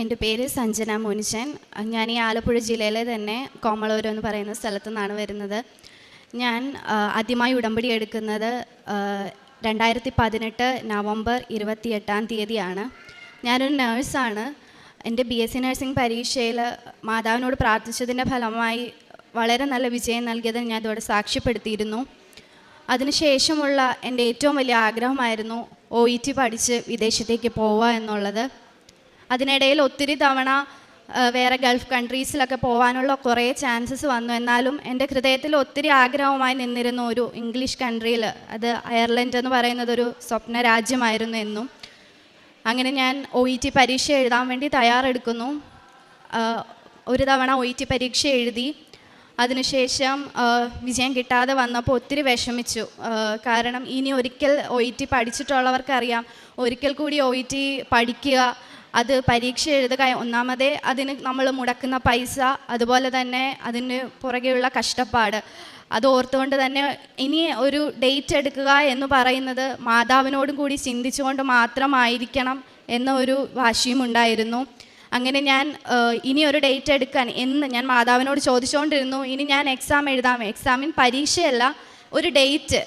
എന്റെ പേര് സഞ്ജന മോനിച്ചൻ. ഞാൻ ഈ ആലപ്പുഴ ജില്ലയിലെ തന്നെ കോമളൂരം എന്ന് പറയുന്ന സ്ഥലത്തു നിന്നാണ് വരുന്നത്. ഞാൻ ആദ്യമായി ഉടമ്പടി എടുക്കുന്നത് രണ്ടായിരത്തി പതിനെട്ട് നവംബർ ഇരുപത്തിയെട്ടാം തീയതിയാണ്. ഞാനൊരു നേഴ്സാണ്. എന്റെ ബി എസ് സി നഴ്സിംഗ് പരീക്ഷയിൽ മാതാവിനോട് പ്രാർത്ഥിച്ചതിന്റെ ഫലമായി വളരെ നല്ല വിജയം നൽകിയത് ഞാൻ ഇതോടെ സാക്ഷ്യപ്പെടുത്തിയിരുന്നു. അതിനുശേഷമുള്ള എന്റെ ഏറ്റവും വലിയ ആഗ്രഹമായിരുന്നു ഒ ഇ ടി പഠിച്ച് വിദേശത്തേക്ക് പോവുക എന്നുള്ളത്. അതിനിടയിൽ ഒത്തിരി തവണ വേറെ ഗൾഫ് കൺട്രീസിലൊക്കെ പോകാനുള്ള കുറേ ചാൻസസ് വന്നു. എന്നാലും എന്റെ ഹൃദയത്തിൽ ഒത്തിരി ആഗ്രഹവുമായി നിന്നിരുന്ന ഒരു ഇംഗ്ലീഷ് കൺട്രിയിൽ അത് അയർലൻഡ് എന്ന് പറയുന്നത് ഒരു സ്വപ്ന രാജ്യമായിരുന്നു എന്നും. അങ്ങനെ ഞാൻ ഒ ഇ ടി പരീക്ഷ എഴുതാൻ വേണ്ടി തയ്യാറെടുക്കുന്നു. ഒരു തവണ ഒ ഇ ടി പരീക്ഷ എഴുതി. അതിനുശേഷം വിജയം കിട്ടാതെ വന്നപ്പോൾ ഒത്തിരി വിഷമിച്ചു. കാരണം ഇനി ഒരിക്കൽ ഒ ഇ ടി പഠിച്ചിട്ടുള്ളവർക്കറിയാം ഒരിക്കൽ കൂടി ഒ ഇ ടി പഠിക്കുക അത് പരീക്ഷ എഴുതുക ഒന്നാമതേ അതിന് നമ്മൾ മുടക്കുന്ന പൈസ അതുപോലെ തന്നെ അതിന് പുറകെയുള്ള കഷ്ടപ്പാട്. അത് ഓർത്തുകൊണ്ട് തന്നെ ഇനി ഒരു ഡേറ്റ് എടുക്കുക എന്ന് പറയുന്നത് മാതാവിനോടും കൂടി ചിന്തിച്ചുകൊണ്ട് മാത്രമായിരിക്കണം എന്ന ഒരു വാശിയും ഉണ്ടായിരുന്നു. അങ്ങനെ ഞാൻ ഇനി ഒരു ഡേറ്റ് എടുക്കാൻ എന്ന് ഞാൻ മാതാവിനോട് ചോദിച്ചുകൊണ്ടിരുന്നു. ഇനി ഞാൻ എക്സാം എഴുതാം. എക്സാമിൻ പരീക്ഷയല്ല. ഒരു ഡേറ്റ്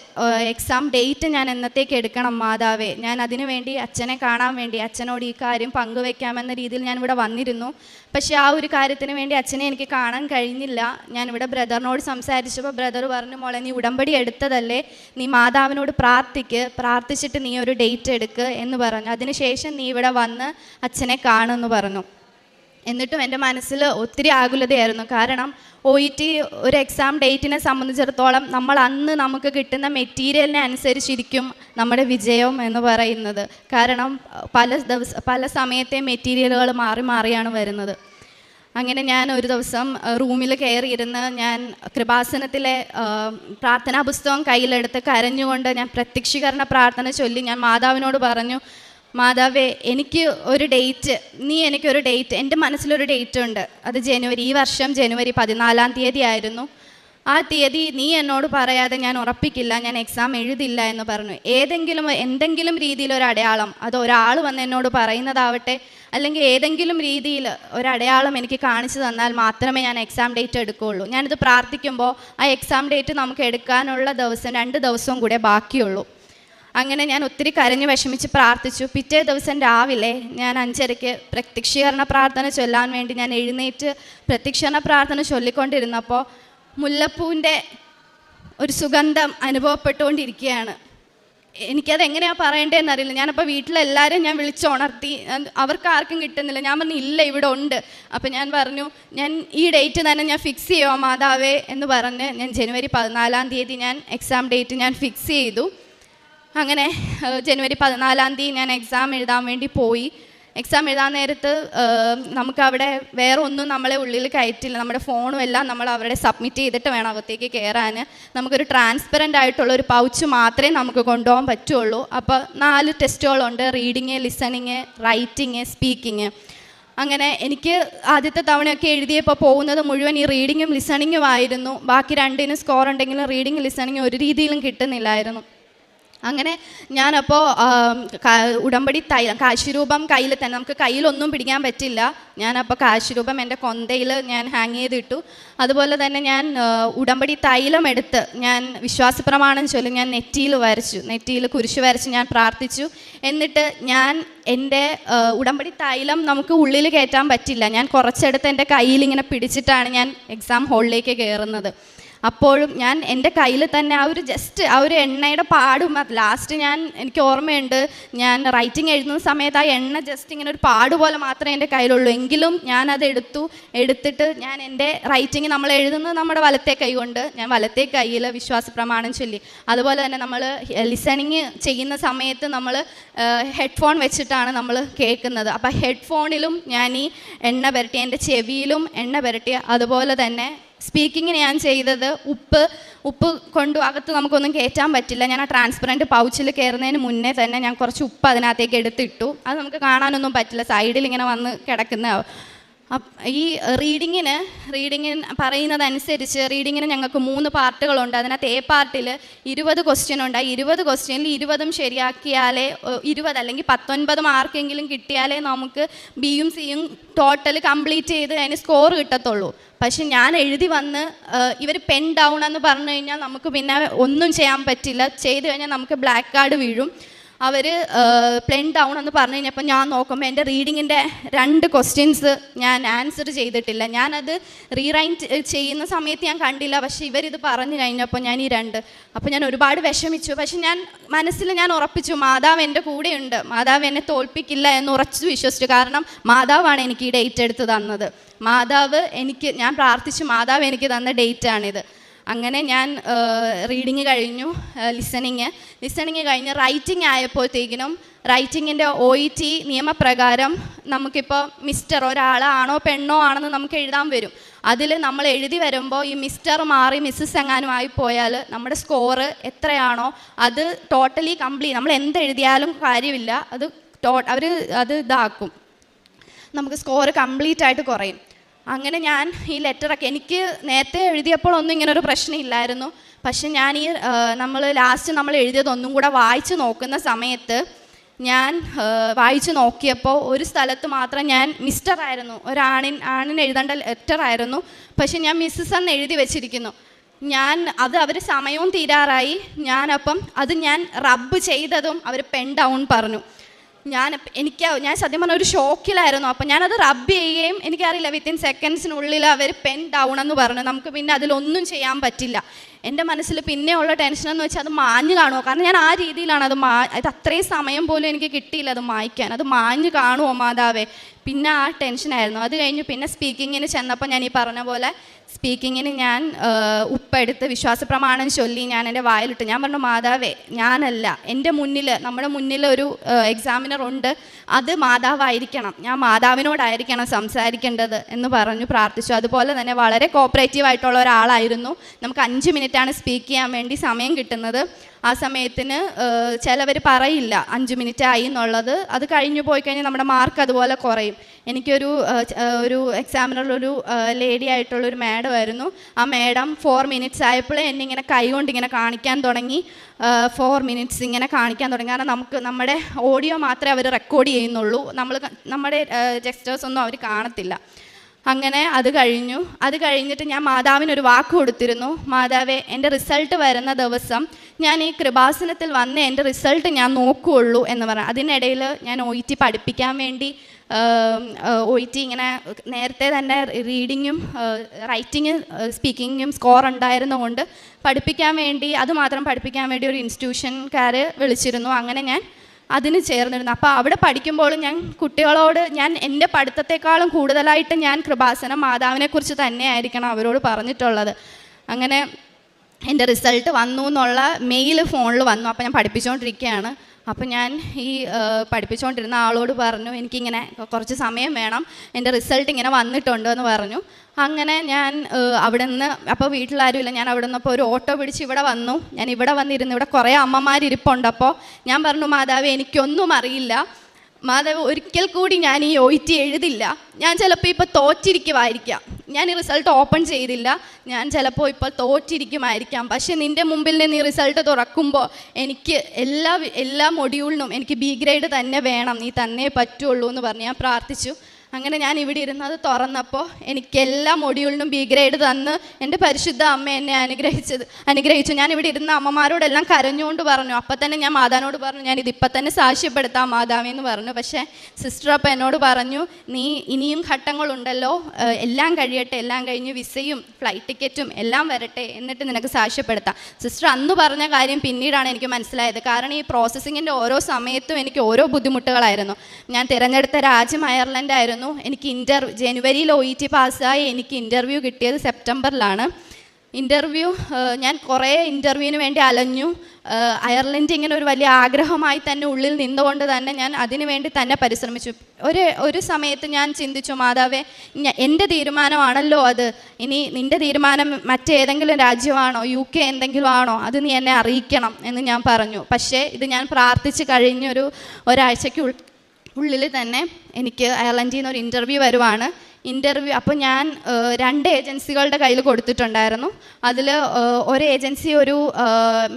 എക്സാം ഡേറ്റ് ഞാൻ എന്നത്തേക്ക് എടുക്കണം മാതാവേ? ഞാൻ അതിനു വേണ്ടി അച്ഛനെ കാണാൻ വേണ്ടി അച്ഛനോട് ഈ കാര്യം പങ്കുവെക്കാമെന്ന രീതിയിൽ ഞാൻ ഇവിടെ വന്നിരുന്നു. പക്ഷേ ആ ഒരു കാര്യത്തിന് വേണ്ടി അച്ഛനെ എനിക്ക് കാണാൻ കഴിഞ്ഞില്ല. ഞാൻ ഇവിടെ ബ്രദറിനോട് സംസാരിച്ചപ്പോൾ ബ്രദർ പറഞ്ഞു മോളെ നീ ഉടമ്പടി എടുത്തതല്ലേ? നീ മാതാവിനോട് പ്രാർത്ഥിക്ക്. പ്രാർത്ഥിച്ചിട്ട് നീ ഒരു ഡേറ്റ് എടുക്ക് എന്ന് പറഞ്ഞു. അതിനുശേഷം നീ ഇവിടെ വന്ന് അച്ഛനെ കാണുമെന്ന് പറഞ്ഞു. എന്നിട്ടും എന്റെ മനസ്സിൽ ഒത്തിരി ആകുലതയായിരുന്നു. കാരണം ഒ ഇ ടി ഒരു എക്സാം ഡേറ്റിനെ സംബന്ധിച്ചിടത്തോളം നമ്മൾ അന്ന് നമുക്ക് കിട്ടുന്ന മെറ്റീരിയലിനെ അനുസരിച്ചിരിക്കും നമ്മുടെ വിജയം എന്ന് പറയുന്നത്. കാരണം പല ദിവസ പല സമയത്തെ മെറ്റീരിയലുകൾ മാറി മാറിയാണ് വരുന്നത്. അങ്ങനെ ഞാൻ ഒരു ദിവസം റൂമിൽ കയറിയിരുന്ന് ഞാൻ കൃപാസനത്തിലെ പ്രാർത്ഥനാ പുസ്തകം കയ്യിലെടുത്ത് കരഞ്ഞുകൊണ്ട് ഞാൻ പ്രത്യക്ഷീകരണ പ്രാർത്ഥന ചൊല്ലി ഞാൻ മാതാവിനോട് പറഞ്ഞു മാതാവേ എനിക്ക് ഒരു ഡേറ്റ് നീ എനിക്കൊരു ഡേറ്റ് എന്റെ മനസ്സിലൊരു ഡേറ്റ് ഉണ്ട് അത് ജനുവരി ഈ വർഷം ജനുവരി പതിനാലാം തീയതി ആയിരുന്നു. ആ തീയതി നീ എന്നോട് പറയാതെ ഞാൻ ഉറപ്പിക്കില്ല ഞാൻ എക്സാം എഴുതില്ല എന്ന് പറഞ്ഞു. ഏതെങ്കിലും എന്തെങ്കിലും രീതിയിൽ ഒരു അടയാളം അത് ഒരാൾ വന്ന് എന്നോട് പറയുന്നതാവട്ടെ അല്ലെങ്കിൽ ഏതെങ്കിലും രീതിയിൽ ഒരടയാളം എനിക്ക് കാണിച്ചു തന്നാൽ മാത്രമേ ഞാൻ എക്സാം ഡേറ്റ് എടുക്കുകയുള്ളൂ. ഞാനിത് പ്രാർത്ഥിക്കുമ്പോൾ ആ എക്സാം ഡേറ്റ് നമുക്ക് എടുക്കാനുള്ള ദിവസം രണ്ട് ദിവസവും കൂടെ ബാക്കിയുള്ളൂ. അങ്ങനെ ഞാൻ ഒത്തിരി കരഞ്ഞു വിഷമിച്ച് പ്രാർത്ഥിച്ചു. പിറ്റേ ദിവസം രാവിലെ ഞാൻ അഞ്ചരയ്ക്ക് പ്രത്യക്ഷീകരണ പ്രാർത്ഥന ചൊല്ലാൻ വേണ്ടി ഞാൻ എഴുന്നേറ്റ് പ്രത്യക്ഷീകരണ പ്രാർത്ഥന ചൊല്ലിക്കൊണ്ടിരുന്നപ്പോൾ മുല്ലപ്പൂവിന്റെ ഒരു സുഗന്ധം അനുഭവപ്പെട്ടുകൊണ്ടിരിക്കുകയാണ്. എനിക്കത് എങ്ങനെയാണ് പറയേണ്ടതെന്ന് അറിയില്ല. ഞാനപ്പോൾ വീട്ടിലെല്ലാവരും ഞാൻ വിളിച്ചുണർത്തി അവർക്ക് ആർക്കും കിട്ടുന്നില്ല. ഞാൻ പറഞ്ഞു ഇല്ല ഇവിടെ ഉണ്ട്. അപ്പം ഞാൻ പറഞ്ഞു ഞാൻ ഈ ഡേറ്റ് തന്നെ ഞാൻ ഫിക്സ് ചെയ്യുമോ മാതാവേ? എന്ന് പറഞ്ഞ് ഞാൻ ജനുവരി പതിനാലാം തീയതി ഞാൻ എക്സാം ഡേറ്റ് ഞാൻ ഫിക്സ് ചെയ്തു. അങ്ങനെ ജനുവരി പതിനാലാം തീയതി ഞാൻ എക്സാം എഴുതാൻ വേണ്ടി പോയി. എക്സാം എഴുതാൻ നേരത്ത് നമുക്കവിടെ വേറെ ഒന്നും നമ്മളെ ഉള്ളിൽ കയറ്റില്ല. നമ്മുടെ ഫോണും എല്ലാം നമ്മൾ അവരുടെ സബ്മിറ്റ് ചെയ്തിട്ട് വേണം അകത്തേക്ക് കയറാൻ നമുക്കൊരു ട്രാൻസ്പെറന്റ് ആയിട്ടുള്ള ഒരു പൗച്ച് മാത്രമേ നമുക്ക് കൊണ്ടുപോകാൻ പറ്റുള്ളൂ. അപ്പോൾ നാല് ടെസ്റ്റുകളുണ്ട് റീഡിങ് ലിസണിങ് റൈറ്റിങ് സ്പീക്കിങ് അങ്ങനെ എനിക്ക് ആദ്യത്തെ തവണയൊക്കെ എഴുതിയപ്പോൾ പോകുന്നത് മുഴുവൻ ഈ റീഡിങ്ങും ലിസണിങ്ങും ആയിരുന്നു. ബാക്കി രണ്ടിനും സ്കോർ ഉണ്ടെങ്കിലും റീഡിങ് ലിസണിങ്ങും ഒരു രീതിയിലും കിട്ടുന്നില്ലായിരുന്നു. അങ്ങനെ ഞാനപ്പോൾ ഉടമ്പടി തൈലം കാശിരൂപം കയ്യിൽ തന്നെ നമുക്ക് കയ്യിലൊന്നും പിടിക്കാൻ പറ്റില്ല. ഞാനപ്പോൾ കാശിരൂപം എന്റെ കൊന്തയിൽ ഞാൻ ഹാങ് ചെയ്തിട്ടു. അതുപോലെ തന്നെ ഞാൻ ഉടമ്പടി തൈലം എടുത്ത് ഞാൻ വിശ്വാസ പ്രമാണം ചൊല്ലി ഞാൻ നെറ്റിയിൽ വരച്ചു. നെറ്റിയിൽ കുരിശ് വരച്ച് ഞാൻ പ്രാർത്ഥിച്ചു. എന്നിട്ട് ഞാൻ എന്റെ ഉടമ്പടി തൈലം നമുക്ക് ഉള്ളിൽ കയറ്റാൻ പറ്റില്ല. ഞാൻ കുറച്ചെടുത്ത് എന്റെ കയ്യിൽ ഇങ്ങനെ പിടിച്ചിട്ടാണ് ഞാൻ എക്സാം ഹോളിലേക്ക് കയറുന്നത്. അപ്പോഴും ഞാൻ എന്റെ കയ്യിൽ തന്നെ ആ ഒരു ജസ്റ്റ് ആ ഒരു എണ്ണയുടെ പാടും. ലാസ്റ്റ് ഞാൻ എനിക്ക് ഓർമ്മയുണ്ട് ഞാൻ റൈറ്റിംഗ് എഴുതുന്ന സമയത്ത് ആ എണ്ണ ജസ്റ്റ് ഇങ്ങനെ ഒരു പാട് പോലെ മാത്രമേ എന്റെ കയ്യിലുള്ളൂ. എങ്കിലും ഞാനത് എടുത്തു. എടുത്തിട്ട് ഞാൻ എന്റെ റൈറ്റിംഗ് നമ്മൾ എഴുതുന്നത് നമ്മുടെ വലത്തെ കൈ കൊണ്ട്. ഞാൻ വലത്തെ കയ്യിൽ വിശ്വാസ പ്രമാണം ചൊല്ലി. അതുപോലെ തന്നെ നമ്മൾ ലിസണിങ് ചെയ്യുന്ന സമയത്ത് നമ്മൾ ഹെഡ്ഫോൺ വെച്ചിട്ടാണ് നമ്മൾ കേൾക്കുന്നത്. അപ്പോൾ ഹെഡ്ഫോണിലും ഞാൻ ഈ എണ്ണ പുരട്ടി എന്റെ ചെവിയിലും എണ്ണ പുരട്ടി അതുപോലെ തന്നെ സ്പീക്കിങ്ങിന് ഞാൻ ചെയ്തത് ഉപ്പ് ഉപ്പ് കൊണ്ടു അകത്ത് നമുക്കൊന്നും കയറ്റാൻ പറ്റില്ല. ഞാൻ ആ ട്രാൻസ്പെറന്റ് പൗച്ചിൽ കയറുന്നതിന് മുന്നേ തന്നെ ഞാൻ കുറച്ച് ഉപ്പ് അതിനകത്തേക്ക് എടുത്തിട്ടു. അത് നമുക്ക് കാണാനൊന്നും പറ്റില്ല. സൈഡിൽ ഇങ്ങനെ വന്ന് കിടക്കുന്ന ഈ റീഡിങ്ങിന് റീഡിങ്ങിന് പറയുന്നതനുസരിച്ച് റീഡിങ്ങിന് ഞങ്ങൾക്ക് മൂന്ന് പാർട്ടുകളുണ്ട്. അതിനകത്ത് എ പാർട്ടിൽ ഇരുപത് ക്വസ്റ്റ്യൻ ഉണ്ട്. ഇരുപത് ക്വസ്റ്റ്യനിൽ ഇരുപതും ശരിയാക്കിയാലേ ഇരുപത് അല്ലെങ്കിൽ പത്തൊൻപത് മാർക്കെങ്കിലും കിട്ടിയാലേ നമുക്ക് ബിയും സിയും ടോട്ടൽ കംപ്ലീറ്റ് ചെയ്ത് അതിന് സ്കോർ കിട്ടത്തുള്ളൂ. പക്ഷെ ഞാൻ എഴുതി വന്ന് ഇവർ പെൻ ഡൗൺ എന്ന് പറഞ്ഞു കഴിഞ്ഞാൽ നമുക്ക് പിന്നെ ഒന്നും ചെയ്യാൻ പറ്റില്ല. ചെയ്ത് കഴിഞ്ഞാൽ നമുക്ക് ബ്ലാക്ക് കാർഡ് വീഴും. അവർ പ്ലെൻ ഡൗൺ എന്ന് പറഞ്ഞു കഴിഞ്ഞപ്പോൾ ഞാൻ നോക്കുമ്പോൾ എന്റെ റീഡിങ്ങിന്റെ രണ്ട് ക്വസ്റ്റ്യൻസ് ഞാൻ ആൻസർ ചെയ്തിട്ടില്ല. ഞാനത് റീറൈറ്റ് ചെയ്യുന്ന സമയത്ത് ഞാൻ കണ്ടില്ല. പക്ഷേ ഇവരിത് പറഞ്ഞു കഴിഞ്ഞപ്പോൾ ഞാൻ ഈ രണ്ട്. അപ്പോൾ ഞാൻ ഒരുപാട് വിഷമിച്ചു. പക്ഷെ ഞാൻ മനസ്സിൽ ഞാൻ ഉറപ്പിച്ചു മാതാവ് എന്റെ കൂടെയുണ്ട്. മാതാവ് എന്നെ തോൽപ്പിക്കില്ല എന്ന് ഉറച്ചു വിശ്വസിച്ചു. കാരണം മാതാവാണ് എനിക്ക് ഈ ഡേറ്റ് എടുത്ത് തന്നത്. മാതാവ് എനിക്ക് ഞാൻ പ്രാർത്ഥിച്ചു മാതാവ് എനിക്ക് തന്ന ഡേറ്റാണിത് അങ്ങനെ ഞാൻ റീഡിങ് കഴിഞ്ഞു ലിസണിങ് ലിസണിങ് കഴിഞ്ഞ് റൈറ്റിംഗ് ആയപ്പോഴത്തേക്കിനും റൈറ്റിങ്ങിന്റെ ഒ ഇ ടി നിയമപ്രകാരം നമുക്കിപ്പോൾ മിസ്റ്റർ ഒരാളാണോ പെണ്ണോ ആണെന്ന് നമുക്ക് എഴുതാൻ വരും. അതിൽ നമ്മൾ എഴുതി വരുമ്പോൾ ഈ മിസ്റ്റർ മാറി മിസ്സസ് എങ്ങാനും ആയിപ്പോയാൽ പോയാൽ നമ്മുടെ സ്കോറ് എത്രയാണോ അത് ടോട്ടലി കംപ്ലീറ്റ് നമ്മൾ എന്ത് എഴുതിയാലും കാര്യമില്ല. അത് ടോ അവർ അത് ഇതാക്കും. നമുക്ക് സ്കോറ് കംപ്ലീറ്റ് ആയിട്ട് കുറയും. അങ്ങനെ ഞാൻ ഈ ലെറ്ററൊക്കെ എനിക്ക് നേരത്തെ എഴുതിയപ്പോൾ ഒന്നും ഇങ്ങനെ ഒരു പ്രശ്നമില്ലായിരുന്നു പക്ഷെ ഞാൻ ഈ നമ്മൾ ലാസ്റ്റ് നമ്മൾ എഴുതിയത് ഒന്നും കൂടെ വായിച്ച് നോക്കുന്ന സമയത്ത് ഞാൻ വായിച്ച് നോക്കിയപ്പോൾ ഒരു സ്ഥലത്ത് മാത്രം ഞാൻ മിസ്റ്റർ ആയിരുന്നു. ഒരാണിൻ ആണിന് എഴുതേണ്ട ലെറ്റർ ആയിരുന്നു. പക്ഷെ ഞാൻ മിസ്സസ് എന്ന് എഴുതി വെച്ചിരിക്കുന്നു. ഞാൻ അത് അവർ സമയവും തീരാറായി. ഞാനപ്പം അത് ഞാൻ റബ്ബ് ചെയ്തതും അവർ പെൻ ഡൗൺ പറഞ്ഞു. ഞാൻ എനിക്ക് ഞാൻ സത്യം പറഞ്ഞ ഒരു ഷോക്കിലായിരുന്നു. അപ്പം ഞാനത് റബ്ബ് ചെയ്യുകയും എനിക്കറിയില്ല വിത്തിൻ സെക്കൻഡ്സിനുള്ളിൽ അവർ പെൻ ഡൗൺ എന്ന് പറഞ്ഞു. നമുക്ക് പിന്നെ അതിലൊന്നും ചെയ്യാൻ പറ്റില്ല. എന്റെ മനസ്സിൽ പിന്നെയുള്ള ടെൻഷൻ എന്ന് വെച്ചാൽ അത് മാഞ്ഞു കാണുമോ കാരണം ഞാൻ ആ രീതിയിലാണ് അത് മാ അത് അത്രയും സമയം പോലും എനിക്ക് കിട്ടിയില്ല അത് മായ്ക്കാൻ. അത് മാഞ്ഞു കാണുമോ മാതാവേ? പിന്നെ ആ ടെൻഷനായിരുന്നു അത് കഴിഞ്ഞ് പിന്നെ സ്പീക്കിങ്ങിന് ചെന്നപ്പോൾ ഞാൻ ഈ പറഞ്ഞ പോലെ സ്പീക്കിങ്ങിന് ഞാൻ ഉപ്പെടുത്ത് വിശ്വാസ പ്രമാണം ചൊല്ലി ഞാൻ എന്റെ വായിലിട്ട്. ഞാൻ പറഞ്ഞു മാതാവേ ഞാനല്ല. എന്റെ മുന്നിൽ നമ്മുടെ മുന്നിൽ ഒരു എക്സാമിനർ ഉണ്ട്. അത് മാതാവായിരിക്കണം. ഞാൻ മാതാവിനോടായിരിക്കണം സംസാരിക്കേണ്ടത്. എന്ന് പറഞ്ഞു പ്രാർത്ഥിച്ചു. അതുപോലെ തന്നെ വളരെ കോപ്പറേറ്റീവ് ആയിട്ടുള്ള ഒരാളായിരുന്നു. നമുക്ക് അഞ്ച് മിനിറ്റാണ് സ്പീക്ക് ചെയ്യാൻ വേണ്ടി സമയം കിട്ടുന്നത്. ആ സമയത്തിന് ചിലവർ പറയില്ല അഞ്ച് മിനിറ്റ് ആയി എന്നുള്ളത്. അത് കഴിഞ്ഞു പോയി കഴിഞ്ഞാൽ നമ്മുടെ മാർക്ക് അതുപോലെ കുറയും. എനിക്കൊരു ഒരു എക്സാമിനുള്ളൊരു ലേഡി ആയിട്ടുള്ളൊരു മാഡം ആയിരുന്നു. ആ മാഡം ഫോർ മിനിറ്റ്സ് ആയപ്പോൾ എന്നെ ഇങ്ങനെ കൈ കൊണ്ട് ഇങ്ങനെ കാണിക്കാൻ തുടങ്ങി. ഫോർ മിനിറ്റ്സ് ഇങ്ങനെ കാണിക്കാൻ തുടങ്ങി. കാരണം നമുക്ക് നമ്മുടെ ഓഡിയോ മാത്രമേ അവർ റെക്കോർഡ് ചെയ്യുന്നുള്ളൂ. നമ്മൾ നമ്മുടെ ജെസ്റ്റേഴ്സ് ഒന്നും അവർ കാണത്തില്ല. അങ്ങനെ അത് കഴിഞ്ഞു. അത് കഴിഞ്ഞിട്ട് ഞാൻ മാതാവിനൊരു വാക്ക് കൊടുത്തിരുന്നു. മാതാവെ എന്റെ റിസൾട്ട് വരുന്ന ദിവസം ഞാൻ ഈ കൃപാസനത്തിൽ വന്ന് എന്റെ റിസൾട്ട് ഞാൻ നോക്കുകയുള്ളൂ എന്ന് പറഞ്ഞു. അതിനിടയിൽ ഞാൻ ഒ ഇ ടി പഠിപ്പിക്കാൻ വേണ്ടി ഒ ഇ ടി ഇങ്ങനെ നേരത്തെ തന്നെ റീഡിങ്ങും റൈറ്റിങ്ങും സ്പീക്കിങ്ങും സ്കോർ ഉണ്ടായിരുന്നതുകൊണ്ട് പഠിപ്പിക്കാൻ വേണ്ടി അതുമാത്രം പഠിപ്പിക്കാൻ വേണ്ടി ഒരു ഇൻസ്റ്റിറ്റ്യൂഷൻകാർ വിളിച്ചിരുന്നു. അങ്ങനെ ഞാൻ അതിന് ചേർന്നിരുന്നു. അപ്പോൾ അവിടെ പഠിക്കുമ്പോൾ ഞാൻ കുട്ടികളോട് ഞാൻ എന്റെ പഠിത്തത്തെക്കാളും കൂടുതലായിട്ട് ഞാൻ കൃപാസനം മാതാവിനെക്കുറിച്ച് തന്നെയായിരിക്കണം അവരോട് പറഞ്ഞിട്ടുള്ളത്. അങ്ങനെ എന്റെ റിസൾട്ട് വന്നു എന്നുള്ള മെയിൽ ഫോണിൽ വന്നു. അപ്പോൾ ഞാൻ പഠിപ്പിച്ചുകൊണ്ടിരിക്കുകയാണ്. അപ്പോൾ ഞാൻ ഈ പഠിപ്പിച്ചുകൊണ്ടിരുന്ന ആളോട് പറഞ്ഞു എനിക്കിങ്ങനെ കുറച്ച് സമയം വേണം. എന്റെ റിസൾട്ട് ഇങ്ങനെ വന്നിട്ടുണ്ട് എന്ന് പറഞ്ഞു. അങ്ങനെ ഞാൻ അവിടെ നിന്ന് അപ്പോൾ വീട്ടിലാരുമില്ല ഞാൻ അവിടെ നിന്നപ്പോൾ ഒരു ഓട്ടോ പിടിച്ച് ഇവിടെ വന്നു. ഞാൻ ഇവിടെ വന്നിരുന്നു ഇവിടെ കുറേ അമ്മമാരിരിപ്പുണ്ട് അപ്പോൾ ഞാൻ പറഞ്ഞു മാതാവ് എനിക്കൊന്നും അറിയില്ല. മാധവ് ഒരിക്കൽ കൂടി ഞാൻ ഈ ഒ ടി എഴുതില്ല. ഞാൻ ചിലപ്പോൾ ഇപ്പോൾ തോറ്റിരിക്കുമായിരിക്കാം. ഞാൻ ഈ റിസൾട്ട് ഓപ്പൺ ചെയ്തില്ല. ഞാൻ ചിലപ്പോൾ ഇപ്പോൾ തോറ്റിരിക്കുമായിരിക്കാം. പക്ഷേ നിന്റെ മുമ്പിൽ നിന്ന് ഈ റിസൾട്ട് തുറക്കുമ്പോൾ എനിക്ക് എല്ലാ എല്ലാ മൊഡ്യൂളിനും എനിക്ക് ബി ഗ്രേഡ് തന്നെ വേണം. നീ തന്നേ പറ്റുള്ളൂ എന്ന് പറഞ്ഞ് ഞാൻ പ്രാർത്ഥിച്ചു. അങ്ങനെ ഞാൻ ഇവിടെ ഇരുന്നത് തുറന്നപ്പോൾ എനിക്ക് എല്ലാ മൊഡ്യൂളിനും ബി ഗ്രേഡ് തന്ന് എന്റെ പരിശുദ്ധ അമ്മ എന്നെ അനുഗ്രഹിച്ചത്. അനുഗ്രഹിച്ചു. ഞാൻ ഇവിടെ ഇരുന്ന അമ്മമാരോടെല്ലാം കരഞ്ഞുകൊണ്ട് പറഞ്ഞു. അപ്പം തന്നെ ഞാൻ മാതാവിനോട് പറഞ്ഞു ഞാൻ ഇതിപ്പം തന്നെ സാക്ഷ്യപ്പെടുത്താം മാതാവേ എന്ന് പറഞ്ഞു. പക്ഷേ സിസ്റ്റർ അപ്പം എന്നോട് പറഞ്ഞു നീ ഇനിയും ഘട്ടങ്ങളുണ്ടല്ലോ. എല്ലാം കഴിയട്ടെ. എല്ലാം കഴിഞ്ഞ് വിസയും ഫ്ലൈറ്റ് ടിക്കറ്റും എല്ലാം വരട്ടെ എന്നിട്ട് നിനക്ക് സാക്ഷ്യപ്പെടുത്താം. സിസ്റ്റർ അന്ന് പറഞ്ഞ കാര്യം പിന്നീടാണ് എനിക്ക് മനസ്സിലായത്. കാരണം ഈ പ്രോസസ്സിങ്ങിന്റെ ഓരോ സമയത്തും എനിക്ക് ഓരോ ബുദ്ധിമുട്ടുകളായിരുന്നു. ഞാൻ തിരഞ്ഞെടുത്ത രാജ്യം അയർലൻഡ് ആയിരുന്നു എനിക്ക് ഇന്റർവ്യൂ ജനുവരിയിൽ ഒ ഇ ടി പാസ്സായി എനിക്ക് ഇന്റർവ്യൂ കിട്ടിയത് സെപ്റ്റംബറിലാണ്. ഇന്റർവ്യൂ ഞാൻ കുറേ ഇന്റർവ്യൂവിന് വേണ്ടി അലഞ്ഞു. അയർലൻഡ് ഇങ്ങനെ ഒരു വലിയ ആഗ്രഹമായി തന്നെ ഉള്ളിൽ നിന്നുകൊണ്ട് തന്നെ ഞാൻ അതിനു വേണ്ടി തന്നെ പരിശ്രമിച്ചു. ഒരു ഒരു സമയത്ത് ഞാൻ ചിന്തിച്ചു മാതാവേ എന്റെ തീരുമാനമാണല്ലോ അത്. ഇനി നിന്റെ തീരുമാനം മറ്റേതെങ്കിലും രാജ്യമാണോ യു കെ എന്തെങ്കിലും ആണോ അത് നീ എന്നെ അറിയിക്കണം എന്ന് ഞാൻ പറഞ്ഞു. പക്ഷേ ഇത് ഞാൻ പ്രാർത്ഥിച്ച് കഴിഞ്ഞൊരു ഒരാഴ്ചയ്ക്ക് ഉള്ളിൽ തന്നെ എനിക്ക് അയർലൻഡിൽ നിന്ന് ഒരു ഇന്റർവ്യൂ വരുവാണ്. ഇന്റർവ്യൂ അപ്പോൾ ഞാൻ രണ്ട് ഏജൻസികളുടെ കയ്യിൽ കൊടുത്തിട്ടുണ്ടായിരുന്നു. അതിൽ ഒരു ഏജൻസി ഒരു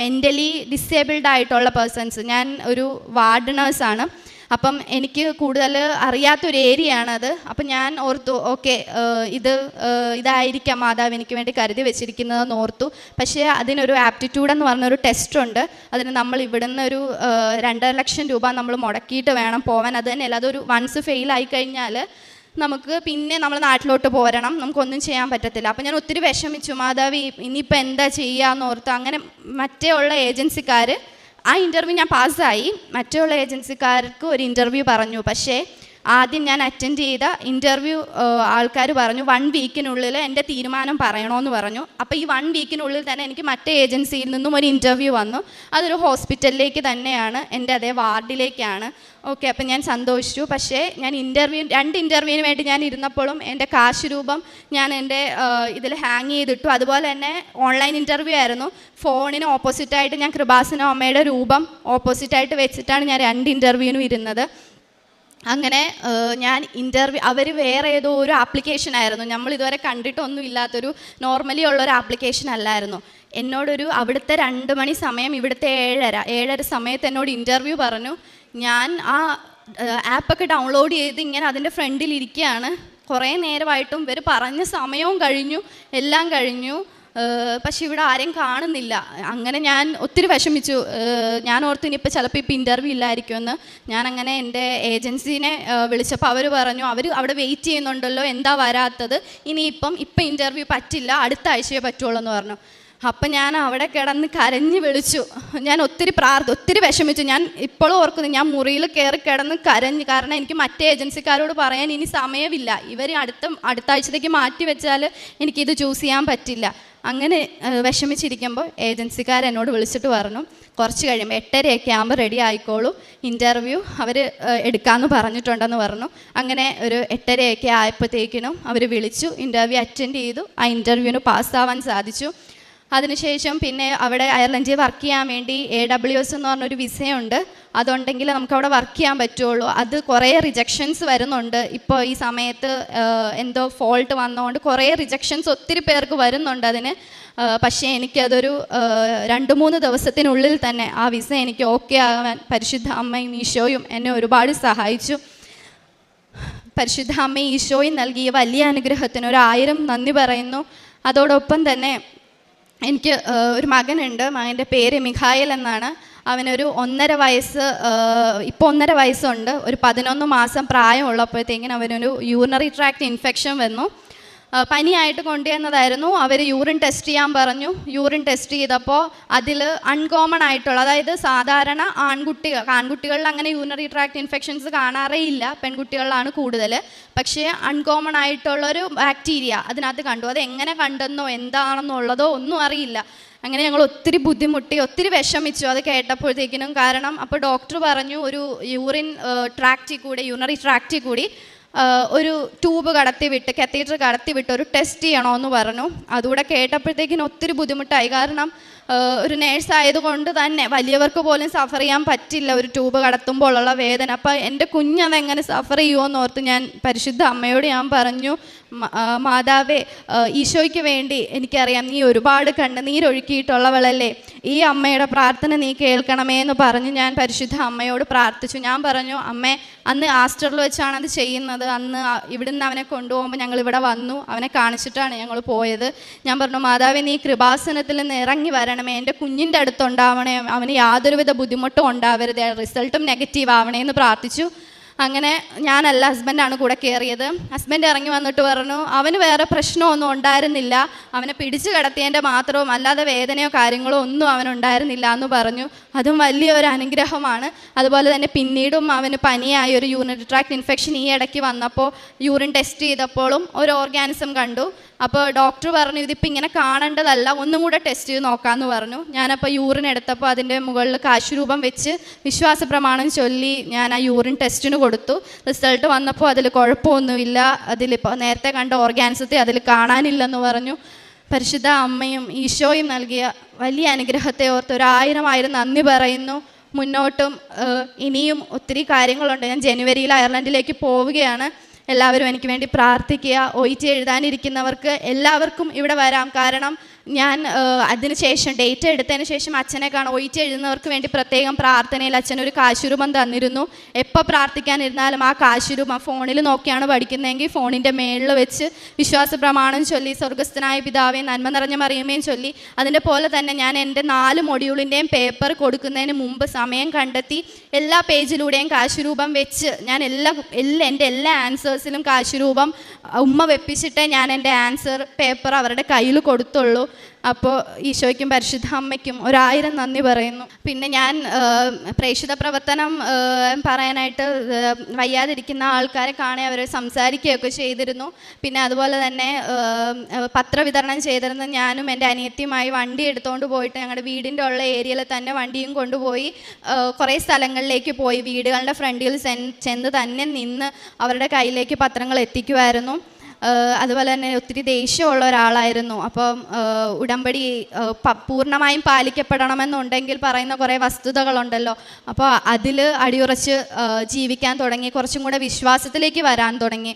മെന്റലി ഡിസേബിൾഡ് ആയിട്ടുള്ള പേഴ്സൺസ് ഞാൻ ഒരു വാർഡ് നേഴ്സാണ് അപ്പം എനിക്ക് കൂടുതൽ അറിയാത്തൊരു ഏരിയ ആണത് അപ്പം ഞാൻ ഓർത്തു ഓക്കെ ഇത് ഇതായിരിക്കാം മാതാവ് എനിക്ക് വേണ്ടി കരുതി വെച്ചിരിക്കുന്നതെന്ന് ഓർത്തു. പക്ഷേ അതിനൊരു ആപ്റ്റിറ്റ്യൂഡ് എന്ന് പറഞ്ഞൊരു ടെസ്റ്റ് ഉണ്ട്. അതിന് നമ്മൾ ഇവിടുന്ന് ഒരു രണ്ടര ലക്ഷം രൂപ നമ്മൾ മുടക്കിയിട്ട് വേണം പോവാൻ. അത് തന്നെയല്ല അതൊരു വൺസ് ഫെയിൽ ആയി കഴിഞ്ഞാൽ നമുക്ക് പിന്നെ നമ്മൾ നാട്ടിലോട്ട് പോരണം. നമുക്കൊന്നും ചെയ്യാൻ പറ്റത്തില്ല. അപ്പം ഞാൻ ഒത്തിരി വിഷമിച്ചു. മാതാവി ഇനിയിപ്പോൾ എന്താ ചെയ്യുക എന്നോർത്ത് അങ്ങനെ മറ്റേ ഉള്ള ഏജൻസിക്കാർ ആ ഇന്റർവ്യൂ ഞാൻ പാസ്സായി മറ്റുള്ള ഏജൻസിക്കാർക്ക് ഒരു ഇന്റർവ്യൂ പറഞ്ഞു. പക്ഷേ ആദ്യം ഞാൻ അറ്റൻഡ് ചെയ്ത ഇന്റർവ്യൂ ആൾക്കാർ പറഞ്ഞു വൺ വീക്കിനുള്ളിൽ എന്റെ തീരുമാനം പറയണമെന്ന് പറഞ്ഞു. അപ്പോൾ ഈ വൺ വീക്കിനുള്ളിൽ തന്നെ എനിക്ക് മറ്റേ ഏജൻസിയിൽ നിന്നും ഒരു ഇന്റർവ്യൂ വന്നു. അതൊരു ഹോസ്പിറ്റലിലേക്ക് തന്നെയാണ് എന്റെ അതേ വാർഡിലേക്കാണ്. ഓക്കെ അപ്പം ഞാൻ സന്തോഷിച്ചു. പക്ഷേ ഞാൻ ഇന്റർവ്യൂ രണ്ട് ഇന്റർവ്യൂവിന് വേണ്ടി ഞാൻ ഇരുന്നപ്പോഴും എന്റെ കാശ് രൂപം ഞാൻ എന്റെ ഇതിൽ ഹാങ് ചെയ്തിട്ടു. അതുപോലെ തന്നെ ഓൺലൈൻ ഇന്റർവ്യൂ ആയിരുന്നു. ഫോണിന് ഓപ്പോസിറ്റായിട്ട് ഞാൻ കൃപാസന അമ്മയുടെ രൂപം ഓപ്പോസിറ്റായിട്ട് വെച്ചിട്ടാണ് ഞാൻ രണ്ട് ഇന്റർവ്യൂവിനും ഇരുന്നത്. അങ്ങനെ ഞാൻ ഇന്റർവ്യൂ അവർ വേറെ ഏതോ ഒരു ആപ്ലിക്കേഷൻ ആയിരുന്നു. നമ്മൾ ഇതുവരെ കണ്ടിട്ടൊന്നും ഇല്ലാത്തൊരു നോർമലി ഉള്ള ഒരു ആപ്ലിക്കേഷൻ അല്ലായിരുന്നു. എന്നോടൊരു അവിടുത്തെ രണ്ട് മണി സമയം ഇവിടുത്തെ ഏഴര ഏഴര സമയത്ത് എന്നോട് ഇന്റർവ്യൂ പറഞ്ഞു ഞാൻ ആ ആപ്പൊക്കെ ഡൗൺലോഡ് ചെയ്ത് ഇങ്ങനെ അതിന്റെ ഫ്രണ്ടിൽ ഇരിക്കുകയാണ് കുറേ നേരമായിട്ടും ഇവർ പറഞ്ഞ സമയവും കഴിഞ്ഞു എല്ലാം കഴിഞ്ഞു. പക്ഷെ ഇവിടെ ആരെയും കാണുന്നില്ല. അങ്ങനെ ഞാൻ ഒത്തിരി വിഷമിച്ചു. ഞാൻ ഞാൻ ഓർത്ത് ഇനിയിപ്പോൾ ചിലപ്പോൾ ഇപ്പോൾ ഇന്റർവ്യൂ ഇല്ലായിരിക്കുമെന്ന്. ഞാൻ അങ്ങനെ എന്റെ ഏജൻസീനെ വിളിച്ചപ്പോൾ അവർ പറഞ്ഞു അവർ അവിടെ വെയിറ്റ് ചെയ്യുന്നുണ്ടല്ലോ എന്താ വരാത്തത്? ഇനിയിപ്പം ഇപ്പം ഇന്റർവ്യൂ പറ്റില്ല അടുത്ത ആഴ്ചയെ പറ്റുള്ളൂ എന്ന് പറഞ്ഞു. അപ്പം ഞാൻ അവിടെ കിടന്ന് കരഞ്ഞു വിളിച്ചു. ഞാൻ ഒത്തിരി പ്രാർത്ഥ ഒത്തിരി വിഷമിച്ചു. ഞാൻ ഇപ്പോഴും ഓർക്കുന്നു ഞാൻ മുറിയിൽ കയറി കിടന്ന് കരഞ്ഞ്. കാരണം എനിക്ക് മറ്റേ ഏജൻസിക്കാരോട് പറയാൻ ഇനി സമയമില്ല. ഇവർ അടുത്ത അടുത്ത ആഴ്ചത്തേക്ക് മാറ്റി വെച്ചാൽ എനിക്കിത് ചൂസ് ചെയ്യാൻ പറ്റില്ല. അങ്ങനെ വിഷമിച്ചിരിക്കുമ്പോൾ ഏജൻസിക്കാർ എന്നോട് വിളിച്ചിട്ട് പറഞ്ഞു കുറച്ച് കഴിയുമ്പോൾ എട്ടരയൊക്കെ ആകുമ്പോൾ റെഡി ആയിക്കോളൂ. ഇന്റർവ്യൂ അവർ എടുക്കാമെന്ന് പറഞ്ഞിട്ടുണ്ടെന്ന് പറഞ്ഞു. അങ്ങനെ ഒരു എട്ടരയൊക്കെ ആയപ്പോഴത്തേക്കിനും അവർ വിളിച്ചു ഇന്റർവ്യൂ അറ്റൻഡ് ചെയ്തു. ആ ഇന്റർവ്യൂവിന് പാസ്സാവാൻ സാധിച്ചു. അതിനുശേഷം പിന്നെ അവിടെ അയർലൻഡിൽ വർക്ക് ചെയ്യാൻ വേണ്ടി എ ഡബ്ല്യു എസ് എന്ന് പറഞ്ഞൊരു വിസയുണ്ട്. അതുണ്ടെങ്കിൽ നമുക്ക് അവിടെ വർക്ക് ചെയ്യാൻ പറ്റുള്ളൂ. അത് കുറേ റിജക്ഷൻസ് വരുന്നുണ്ട്. ഇപ്പോൾ ഈ സമയത്ത് എന്തോ ഫോൾട്ട് വന്നതുകൊണ്ട് കുറേ റിജക്ഷൻസ് ഒത്തിരി പേർക്ക് വരുന്നുണ്ട് അതിന്. പക്ഷേ എനിക്കതൊരു രണ്ട് മൂന്ന് ദിവസത്തിനുള്ളിൽ തന്നെ ആ വിസ എനിക്ക് ഓക്കെ ആകാൻ പരിശുദ്ധ അമ്മയും ഈശോയും എന്നെ ഒരുപാട് സഹായിച്ചു. പരിശുദ്ധ അമ്മ ഈശോയും നൽകിയ വലിയ അനുഗ്രഹത്തിന് ഒരു ആയിരം നന്ദി പറയുന്നു. അതോടൊപ്പം തന്നെ എനിക്ക് ഒരു മകനുണ്ട്. മകന്റെ പേര് മിഖായൽ എന്നാണ്. അവനൊരു ഒന്നര വയസ്സ് ഇപ്പോൾ ഒന്നര വയസ്സുണ്ട്. ഒരു പതിനൊന്ന് മാസം പ്രായമുള്ളപ്പോഴത്തേക്കിനും അവനൊരു യൂറിനറി ട്രാക്ട് ഇൻഫെക്ഷൻ വന്നു. പനിയായിട്ട് കൊണ്ടുവന്നതായിരുന്നു അവർ യൂറിൻ ടെസ്റ്റ് ചെയ്യാൻ പറഞ്ഞു. യൂറിൻ ടെസ്റ്റ് ചെയ്തപ്പോൾ അതിൽ അൺകോമൺ ആയിട്ടുള്ള അതായത് സാധാരണ ആൺകുട്ടികൾ ആൺകുട്ടികളിൽ അങ്ങനെ യൂറിനറി ട്രാക്ട് ഇൻഫെക്ഷൻസ് കാണാറേ ഇല്ല. പെൺകുട്ടികളിലാണ് കൂടുതൽ പക്ഷേ അൺകോമൺ ആയിട്ടുള്ളൊരു ബാക്ടീരിയ അതിനകത്ത് കണ്ടു. അത് എങ്ങനെ കണ്ടെന്നോ എന്താണെന്നുള്ളതോ ഒന്നും അറിയില്ല. അങ്ങനെ ഞങ്ങൾ ഒത്തിരി ബുദ്ധിമുട്ടി ഒത്തിരി വിഷമിച്ചു അത് കേട്ടപ്പോഴത്തേക്കിനും. കാരണം അപ്പോൾ ഡോക്ടർ പറഞ്ഞു ഒരു യൂറിൻ ട്രാക്റ്റിൽ കൂടി യൂറിനറി ട്രാക്റ്റിൽ കൂടി ഒരു ട്യൂബ് കടത്തി വിട്ട് കത്തീറ്റർ കടത്തി വിട്ട് ഒരു ടെസ്റ്റ് ചെയ്യണമെന്ന് പറഞ്ഞു. അതുകൂടെ കേട്ടപ്പോഴത്തേക്കിന് ഒത്തിരി ബുദ്ധിമുട്ടായി. കാരണം ഒരു നേഴ്സ് ആയതുകൊണ്ട് തന്നെ വലിയവർക്ക് പോലും സഫർ ചെയ്യാൻ പറ്റില്ല ഒരു ട്യൂബ് കടത്തുമ്പോഴുള്ള വേദന. അപ്പം എന്റെ കുഞ്ഞത് എങ്ങനെ സഫർ ചെയ്യുമോ എന്നോർത്ത് ഞാൻ പരിശുദ്ധ അമ്മയോട് ഞാൻ പറഞ്ഞു "മ- ആ, മാതാവേ ഈശോയ്ക്ക് വേണ്ടി എനിക്കറിയാം നീ ഒരുപാട് കണ്ണുനീരൊഴുക്കിയിട്ടുള്ളവളല്ലേ. ഈ അമ്മയുടെ പ്രാർത്ഥന നീ കേൾക്കണമേ എന്ന് പറഞ്ഞ് ഞാൻ പരിശുദ്ധ അമ്മയോട് പ്രാർത്ഥിച്ചു. ഞാൻ പറഞ്ഞു അമ്മേ അന്ന് ആസ്റ്ററിൽ വെച്ചാണ് അത് ചെയ്യുന്നത്. അന്ന് ഇവിടുന്ന് അവനെ കൊണ്ടുപോകുമ്പോൾ ഞങ്ങൾ ഇവിടെ വന്നു. അവനെ കാണിച്ചിട്ടാണ് ഞങ്ങൾ പോയത്. ഞാൻ പറഞ്ഞു മാതാവെ നീ കൃപാസനത്തിൽ നിന്ന് ഇറങ്ങി വരണമേ. എന്റെ കുഞ്ഞിന്റെ അടുത്തുണ്ടാവണേ. അവന് യാതൊരുവിധ ബുദ്ധിമുട്ടും ഉണ്ടാവരുത്. റിസൾട്ടും നെഗറ്റീവ് ആവണേ എന്ന് പ്രാർത്ഥിച്ചു. അങ്ങനെ ഞാനല്ല ഹസ്ബൻഡാണ് കൂടെ കയറിയത് ഹസ്ബൻഡ് ഇറങ്ങി വന്നിട്ട് പറഞ്ഞു അവന് വേറെ പ്രശ്നമൊന്നും ഉണ്ടായിരുന്നില്ല. അവനെ പിടിച്ചു കിടത്തിയതിന്റെ മാത്രവും അല്ലാതെ വേദനയോ കാര്യങ്ങളോ ഒന്നും അവനുണ്ടായിരുന്നില്ല എന്ന് പറഞ്ഞു. അതും വലിയൊരു അനുഗ്രഹമാണ്. അതുപോലെ തന്നെ പിന്നീടും അവന് പനിയായി. ഒരു യൂറിൻ ട്രാക്ട് ഇൻഫെക്ഷൻ ഈ ഇടയ്ക്ക് വന്നപ്പോൾ യൂറിൻ ടെസ്റ്റ് ചെയ്തപ്പോഴും ഒരു ഓർഗാനിസം കണ്ടു. അപ്പോൾ ഡോക്ടർ പറഞ്ഞു ഇതിപ്പോൾ ഇങ്ങനെ കാണേണ്ടതല്ല ഒന്നും കൂടെ ടെസ്റ്റ് ചെയ്ത് നോക്കാമെന്ന് പറഞ്ഞു. ഞാനപ്പോൾ യൂറിൻ എടുത്തപ്പോൾ അതിന്റെ മുകളിൽ കാശുരൂപം വെച്ച് വിശ്വാസ പ്രമാണം ചൊല്ലി ഞാൻ ആ യൂറിൻ ടെസ്റ്റിന് കൊടുത്തു. റിസൾട്ട് വന്നപ്പോൾ അതിൽ കുഴപ്പമൊന്നുമില്ല. അതിലിപ്പോൾ നേരത്തെ കണ്ട ഓർഗാൻസത്തെ അതിൽ കാണാനില്ലെന്ന് പറഞ്ഞു. പരിശുദ്ധ അമ്മയും ഈശോയും നൽകിയ വലിയ അനുഗ്രഹത്തെ ഓർത്ത് ഒരായിരം ആയിരം നന്ദി പറയുന്നു. മുന്നോട്ടും ഇനിയും ഒത്തിരി കാര്യങ്ങളുണ്ട്. ഞാൻ ജനുവരിയിൽ അയർലൻഡിലേക്ക് പോവുകയാണ്. എല്ലാവരും എനിക്ക് വേണ്ടി പ്രാർത്ഥിക്കുക. ഒ ടി എഴുതാനിരിക്കുന്നവർക്ക് എല്ലാവർക്കും ഇവിടെ വരാം. കാരണം ഞാൻ അതിനുശേഷം ഡേറ്റ് എടുത്തതിന് ശേഷം അച്ഛനെ കാണാൻ ഒയിറ്റ് എഴുതുന്നവർക്ക് വേണ്ടി പ്രത്യേകം പ്രാർത്ഥനയിൽ അച്ഛൻ ഒരു കാശുരൂപം തന്നിരുന്നു. എപ്പോൾ പ്രാർത്ഥിക്കാനിരുന്നാലും ആ കാശുരൂപം ഫോണിൽ നോക്കിയാണ് പഠിക്കുന്നതെങ്കിൽ ഫോണിന്റെ മേളിൽ വെച്ച് വിശ്വാസ പ്രമാണം ചൊല്ലി സ്വർഗസ്ഥനായ പിതാവേ നന്മ നിറഞ്ഞ മറിയുമേയും ചൊല്ലി. അതിന്റെ പോലെ തന്നെ ഞാൻ എന്റെ നാല് മൊഡ്യൂളിന്റെയും പേപ്പർ കൊടുക്കുന്നതിന് മുമ്പ് സമയം കണ്ടെത്തി എല്ലാ പേജിലൂടെയും കാശുരൂപം വെച്ച് ഞാൻ എല്ലാ എല്ലാ എന്റെ എല്ലാ ആൻസേഴ്സിലും കാശുരൂപം ഉമ്മ വെപ്പിച്ചിട്ടേ ഞാൻ എന്റെ ആൻസർ പേപ്പർ അവരുടെ കയ്യിൽ കൊടുത്തുള്ളൂ. അപ്പോൾ ഈശോയ്ക്കും പരിശുദ്ധ അമ്മയ്ക്കും ഒരായിരം നന്ദി പറയുന്നു. പിന്നെ ഞാൻ പ്രേക്ഷിത പ്രവർത്തനം പറയാനായിട്ട് വയ്യാതിരിക്കുന്ന ആൾക്കാരെ കാണേ അവർ സംസാരിക്കുകയൊക്കെ ചെയ്തിരുന്നു. പിന്നെ അതുപോലെ തന്നെ പത്രവിതരണം ചെയ്തിരുന്ന. ഞാനും എന്റെ അനിയത്തിയുമായി വണ്ടി എടുത്തുകൊണ്ട് പോയിട്ട് ഞങ്ങളുടെ വീടിന്റെ ഉള്ള ഏരിയയിൽ തന്നെ വണ്ടിയും കൊണ്ടുപോയി കുറേ സ്ഥലങ്ങളിലേക്ക് പോയി. വീടുകളുടെ ഫ്രണ്ടിൽ ചെന്ന് തന്നെ നിന്ന് അവരുടെ കയ്യിലേക്ക് പത്രങ്ങൾ എത്തിക്കുമായിരുന്നു അതുപോലെ തന്നെ ഒത്തിരി ദേഷ്യമുള്ള ഒരാളായിരുന്നു. അപ്പം ഉടമ്പടി പൂർണമായും പാലിക്കപ്പെടണമെന്നുണ്ടെങ്കിൽ പറയുന്ന കുറേ വസ്തുതകളുണ്ടല്ലോ. അപ്പോൾ അതിൽ അടിയുറച്ച് ജീവിക്കാൻ തുടങ്ങി കുറച്ചും കൂടെ വിശ്വാസത്തിലേക്ക് വരാൻ തുടങ്ങി.